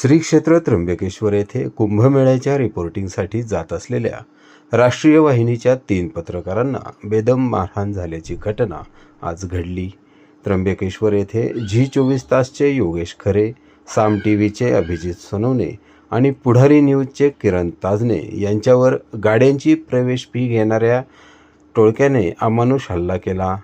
श्री क्षेत्र त्र्यंबकेश्वर येथे कुंभमेळ्याच्या रिपोर्टिंगसाठी जात असलेल्या राष्ट्रीय वाहिनीच्या तीन पत्रकारांना बेदम मारहाण झाल्याची घटना आज घडली. त्र्यंबकेश्वर येथे झी चोवीस तासचे योगेश खरे साम टी व्हीचे अभिजित सोनवणे आणि पुढारी न्यूजचे किरण ताजने यांच्यावर गाड्यांची प्रवेश फी घेणाऱ्या टोळक्याने अमानुष हल्ला केला.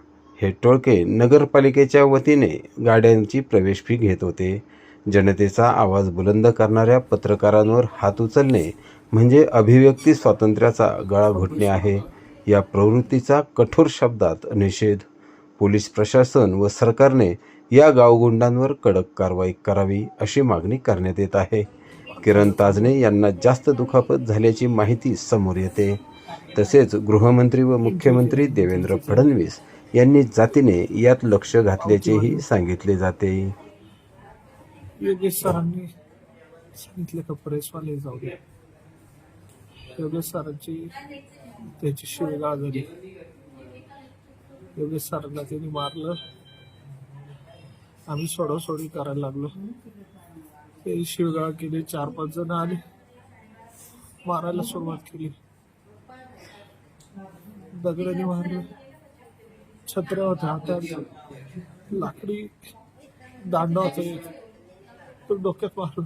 हे टोळके नगरपालिकेच्या वतीने गाड्यांची प्रवेश फी घेत होते. जनतेचा आवाज बुलंद करणाऱ्या पत्रकारांवर हात उचलणे म्हणजे अभिव्यक्ती स्वातंत्र्याचा गळा घोटणे आहे. या प्रवृत्तीचा कठोर शब्दात निषेध. पोलीस प्रशासन व सरकारने या गावगुंडांवर कडक कारवाई करावी अशी मागणी करण्यात येत आहे. किरण ताजने यांना जास्त दुखापत झाल्याची माहिती समोर येते. तसेच गृहमंत्री व मुख्यमंत्री देवेंद्र फडणवीस यांनी जातीने यात लक्ष घातल्याचेही सांगितले जाते. योगेश सरांनी सांगितले का प्रेसवाले जाऊ दे. योगेश सरांची त्याची शिवगाळ झाली योगेश सरांना त्यांनी मारलं. आम्ही सोडासोडी करायला लागलो. ते शिवगाळ केली चार पाच जण आले. मारायला सुरुवात केली. दगडाने मारलं. छत्र्या होत्या हातात लाकडी दांडा होता. डोक्यात मारून